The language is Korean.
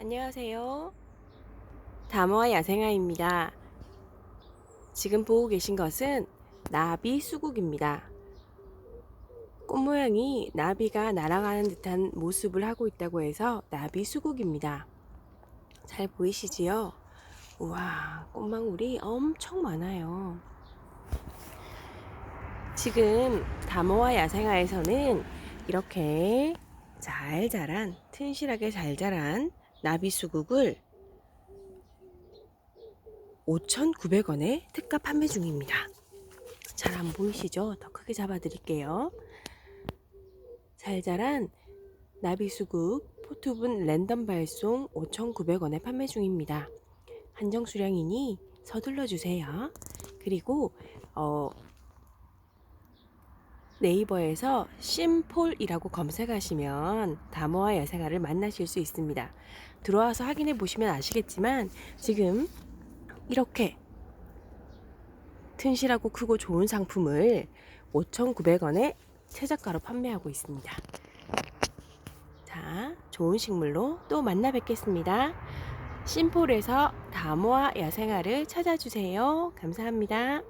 안녕하세요. 다모아 야생아입니다. 지금 보고 계신 것은 나비 수국입니다. 꽃 모양이 나비가 날아가는 듯한 모습을 하고 있다고 해서 나비 수국입니다. 잘 보이시지요? 우와, 꽃망울이 엄청 많아요. 지금 다모아 야생아에서는 이렇게 잘 자란, 튼실하게 잘 자란 나비 수국을 5,900원에 특가 판매 중입니다. 잘 안 보이시죠? 더 크게 잡아 드릴게요. 잘 자란 나비 수국 포트분 랜덤 발송 5,900원에 판매 중입니다. 한정 수량이니 서둘러 주세요. 그리고 어 네이버에서 심폴이라고 검색하시면 다모아 야생아를 만나실 수 있습니다. 들어와서 확인해 보시면 아시겠지만 지금 이렇게 튼실하고 크고 좋은 상품을 5,900원에 최저가로 판매하고 있습니다. 자, 좋은 식물로 또 만나 뵙겠습니다. 심폴에서 다모아 야생아를 찾아주세요. 감사합니다.